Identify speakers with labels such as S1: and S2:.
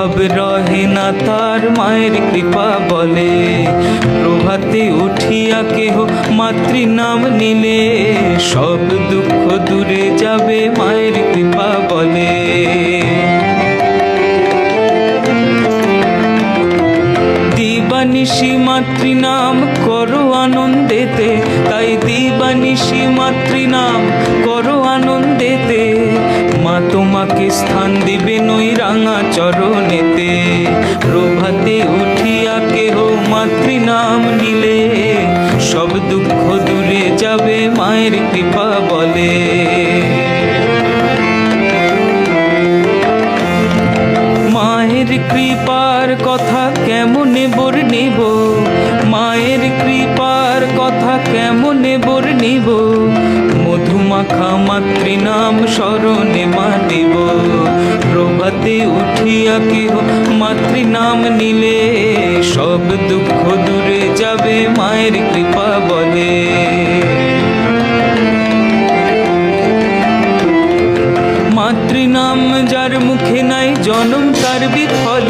S1: অভাব রহে না তার মায়ের কৃপা বলে। প্রভাতে উঠিয়া কেহ মাতৃ নাম নিলে। সব দুঃখ দূরে যাবে মায়ের কৃপা বলে। দিবানিশি মাতৃনাম করো আনন্দেতে। তাই দিবানিশি মাতৃনাম করো আনন্দেতে। মা তোমাকে স্থান দিবে নই রাঙা চরণেতে কথা কেমনে বর্ণিব মায়ের কৃপার কথা কেমনে বর্ণিব মধুমাখা মাতৃনাম স্মরণে মাতিব প্রভাতে উঠিয়া কেহ মাতৃনাম নিলে, সব দুঃখ দূরে যাবে মায়ের কৃপা বলে। মাতৃনাম যার মুখে নাই জনম, তার বিফলে